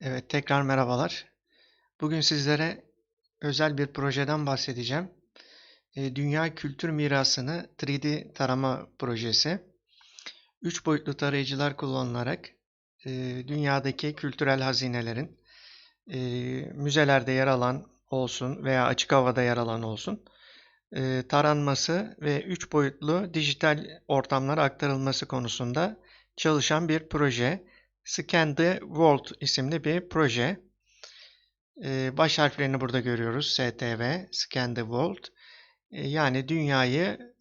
Evet, tekrar merhabalar. Bugün sizlere özel bir projeden bahsedeceğim. E, Dünya Kültür Mirasını 3D tarama projesi. Üç boyutlu tarayıcılar kullanılarak e, dünyadaki kültürel hazinelerin e, müzelerde yer alan olsun veya açık havada yer alan olsun e, taranması ve üç boyutlu dijital ortamlara aktarılması konusunda çalışan bir proje. Scan the World isimli bir proje. Ee, baş harflerini burada görüyoruz. STV, Scan the World. Ee, yani dünyayı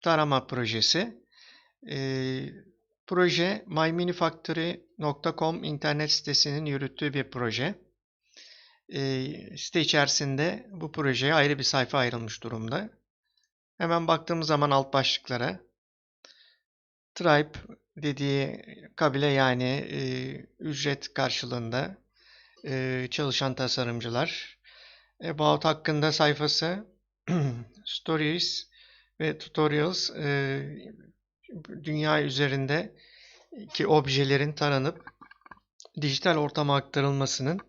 tarama projesi. Ee, proje myminifactory.com internet sitesinin yürüttüğü bir proje. Site içerisinde bu projeye ayrı bir sayfa ayrılmış durumda. Hemen baktığımız zaman alt başlıklara Tribe dediği kabile yani e, ücret karşılığında e, çalışan tasarımcılar. About hakkında sayfası Stories ve Tutorials e, dünya üzerinde ki objelerin taranıp dijital ortama aktarılmasının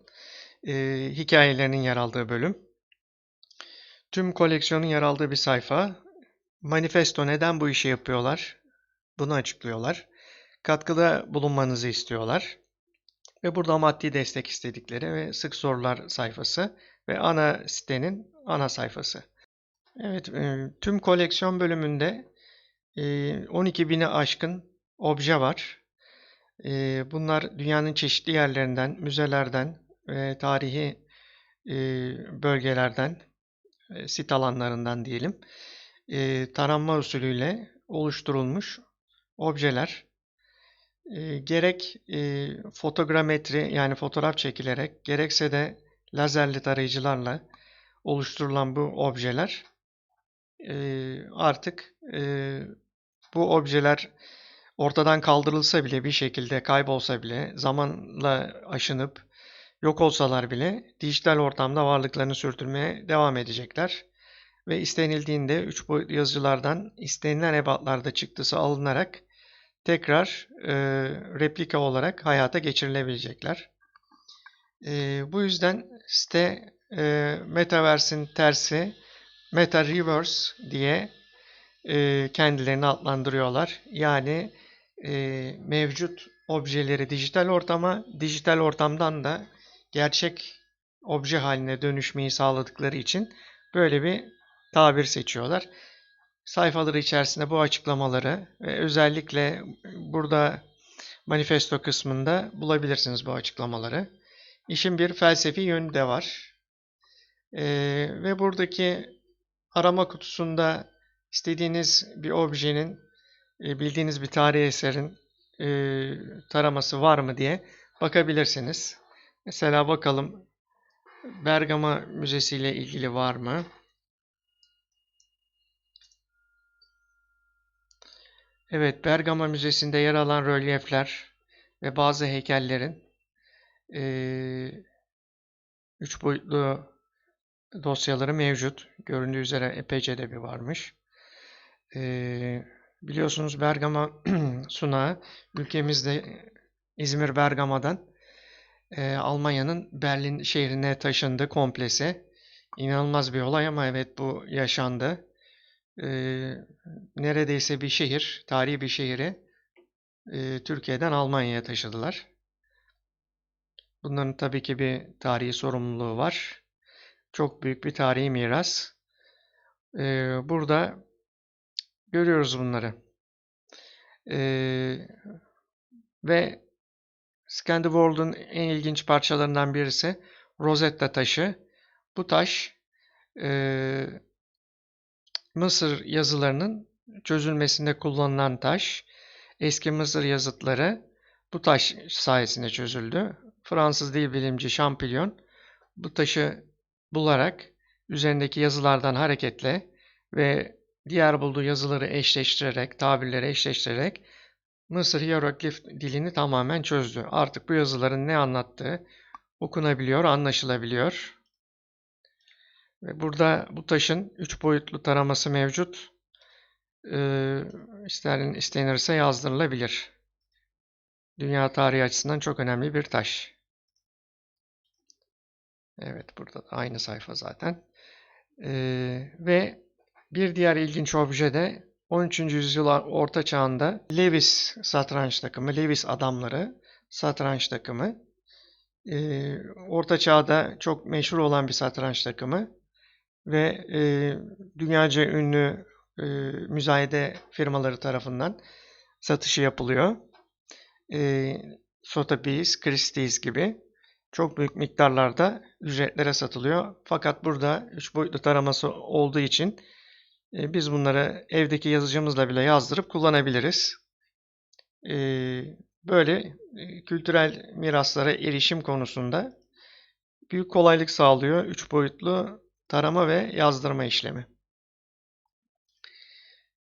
e, hikayelerinin yer aldığı bölüm. Tüm koleksiyonun yer aldığı bir sayfa. Manifesto neden bu işi yapıyorlar? Bunu açıklıyorlar. Katkıda bulunmanızı istiyorlar. Ve burada maddi destek istedikleri ve sık sorular sayfası ve ana sitenin ana sayfası. Evet, e, tüm koleksiyon bölümünde 12 e, bini aşkın obje var. E, bunlar dünyanın çeşitli yerlerinden, müzelerden ve tarihi bölgelerden, sit alanlarından diyelim, taranma usulüyle oluşturulmuş objeler e, gerek e, fotogrametri yani fotoğraf çekilerek gerekse de lazerli tarayıcılarla oluşturulan bu objeler e, artık e, bu objeler ortadan kaldırılsa bile bir şekilde kaybolsa bile zamanla aşınıp yok olsalar bile dijital ortamda varlıklarını sürdürmeye devam edecekler. Ve istenildiğinde 3 boyutlu yazıcılardan istenilen ebatlarda çıktısı alınarak tekrar e, replika olarak hayata geçirilebilecekler. E, bu yüzden site e, Metaverse'in tersi Meta Reverse diye e, kendilerini adlandırıyorlar. Yani e, mevcut objeleri dijital ortama, dijital ortamdan da gerçek obje haline dönüşmeyi sağladıkları için böyle bir tabir seçiyorlar sayfaları içerisinde bu açıklamaları ve özellikle burada manifesto kısmında bulabilirsiniz bu açıklamaları. İşin bir felsefi yönü de var. Ee, ve buradaki arama kutusunda istediğiniz bir objenin, e, bildiğiniz bir tarihi eserin e, taraması var mı diye bakabilirsiniz. Mesela bakalım Bergama Müzesi ile ilgili var mı? Evet, Bergama Müzesi'nde yer alan rölyefler ve bazı heykellerin e, üç boyutlu dosyaları mevcut. Göründüğü üzere epeyce de bir varmış. E, biliyorsunuz Bergama sunağı ülkemizde İzmir Bergama'dan e, Almanya'nın Berlin şehrine taşındı komplesi. İnanılmaz bir olay ama evet bu yaşandı e, neredeyse bir şehir, tarihi bir şehri e, Türkiye'den Almanya'ya taşıdılar. Bunların tabii ki bir tarihi sorumluluğu var. Çok büyük bir tarihi miras. E, burada görüyoruz bunları. E, ve Scandworld'un en ilginç parçalarından birisi Rosetta taşı. Bu taş e, Mısır yazılarının çözülmesinde kullanılan taş, eski Mısır yazıtları bu taş sayesinde çözüldü. Fransız dil bilimci Champollion bu taşı bularak üzerindeki yazılardan hareketle ve diğer bulduğu yazıları eşleştirerek, tabirleri eşleştirerek Mısır hieroglif dilini tamamen çözdü. Artık bu yazıların ne anlattığı okunabiliyor, anlaşılabiliyor. Ve burada bu taşın 3 boyutlu taraması mevcut. Ee, istenirse yazdırılabilir. Dünya tarihi açısından çok önemli bir taş. Evet burada da aynı sayfa zaten. Ee, ve bir diğer ilginç obje de 13. yüzyıl orta çağında Lewis satranç takımı, Lewis adamları satranç takımı. Ee, orta çağda çok meşhur olan bir satranç takımı ve e, dünyaca ünlü e, müzayede firmaları tarafından satışı yapılıyor. E, Sotheby's, Christie's gibi çok büyük miktarlarda ücretlere satılıyor. Fakat burada 3 boyutlu taraması olduğu için e, biz bunları evdeki yazıcımızla bile yazdırıp kullanabiliriz. E, böyle e, kültürel miraslara erişim konusunda büyük kolaylık sağlıyor 3 boyutlu tarama ve yazdırma işlemi.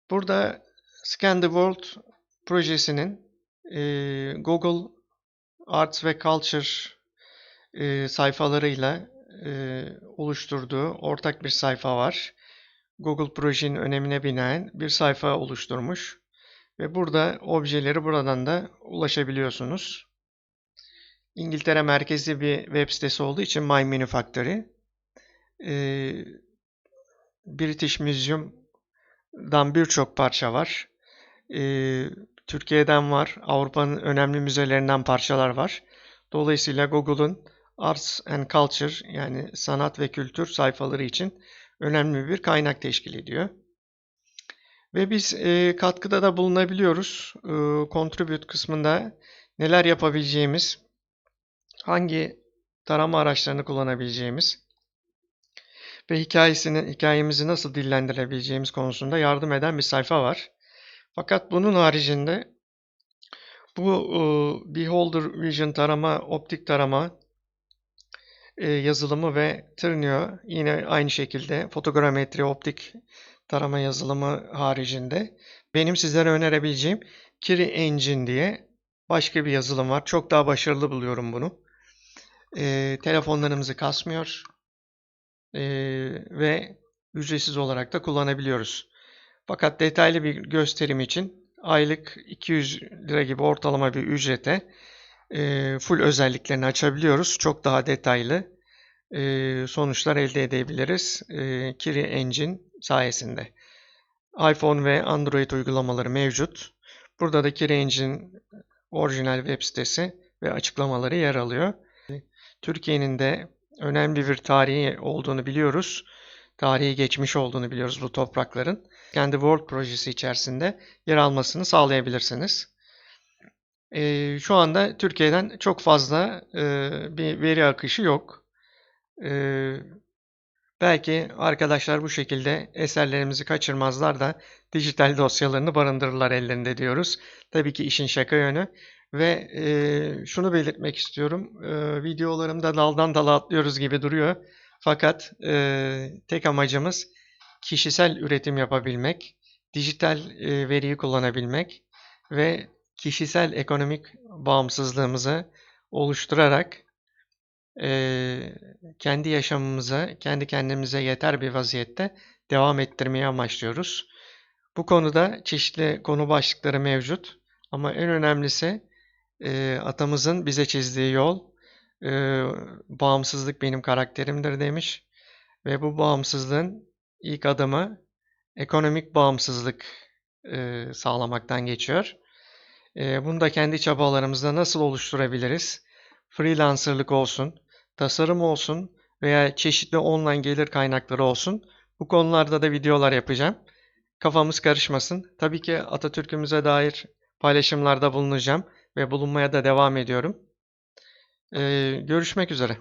Burada Scan the World projesinin e, Google Arts ve Culture e, sayfalarıyla e, oluşturduğu ortak bir sayfa var. Google projenin önemine binaen bir sayfa oluşturmuş ve burada objeleri buradan da ulaşabiliyorsunuz. İngiltere merkezli bir web sitesi olduğu için My Manufactory e, British Museum'dan birçok parça var. E, Türkiye'den var. Avrupa'nın önemli müzelerinden parçalar var. Dolayısıyla Google'un Arts and Culture yani sanat ve kültür sayfaları için önemli bir kaynak teşkil ediyor. Ve biz e, katkıda da bulunabiliyoruz. E, contribute kısmında neler yapabileceğimiz, hangi tarama araçlarını kullanabileceğimiz ve hikayesini, hikayemizi nasıl dillendirebileceğimiz konusunda yardım eden bir sayfa var. Fakat bunun haricinde bu e, Beholder Vision tarama, optik tarama e, yazılımı ve Trinio yine aynı şekilde fotogrametri, optik tarama yazılımı haricinde benim sizlere önerebileceğim Kiri Engine diye başka bir yazılım var. Çok daha başarılı buluyorum bunu. E, telefonlarımızı kasmıyor e, ve ücretsiz olarak da kullanabiliyoruz. Fakat detaylı bir gösterim için aylık 200 lira gibi ortalama bir ücrete e, full özelliklerini açabiliyoruz. Çok daha detaylı e, sonuçlar elde edebiliriz e, Kiri Engine sayesinde. iPhone ve Android uygulamaları mevcut. Burada da Kiri Engine orijinal web sitesi ve açıklamaları yer alıyor. Türkiye'nin de önemli bir tarihi olduğunu biliyoruz. Tarihi geçmiş olduğunu biliyoruz bu toprakların. Kendi World projesi içerisinde yer almasını sağlayabilirsiniz. Ee, şu anda Türkiye'den çok fazla e, bir veri akışı yok. Ee, belki arkadaşlar bu şekilde eserlerimizi kaçırmazlar da dijital dosyalarını barındırırlar ellerinde diyoruz. Tabii ki işin şaka yönü. Ve e, şunu belirtmek istiyorum. E, videolarımda daldan dala atlıyoruz gibi duruyor. Fakat e, tek amacımız kişisel üretim yapabilmek, dijital e, veriyi kullanabilmek ve kişisel ekonomik bağımsızlığımızı oluşturarak e, kendi yaşamımıza, kendi kendimize yeter bir vaziyette devam ettirmeyi amaçlıyoruz. Bu konuda çeşitli konu başlıkları mevcut. Ama en önemlisi e, atamızın bize çizdiği yol e, bağımsızlık benim karakterimdir demiş. Ve bu bağımsızlığın ilk adımı ekonomik bağımsızlık e, sağlamaktan geçiyor. E, bunu da kendi çabalarımızda nasıl oluşturabiliriz? Freelancerlık olsun, tasarım olsun veya çeşitli online gelir kaynakları olsun. Bu konularda da videolar yapacağım. Kafamız karışmasın. Tabii ki Atatürk'ümüze dair paylaşımlarda bulunacağım ve bulunmaya da devam ediyorum. Ee, görüşmek üzere.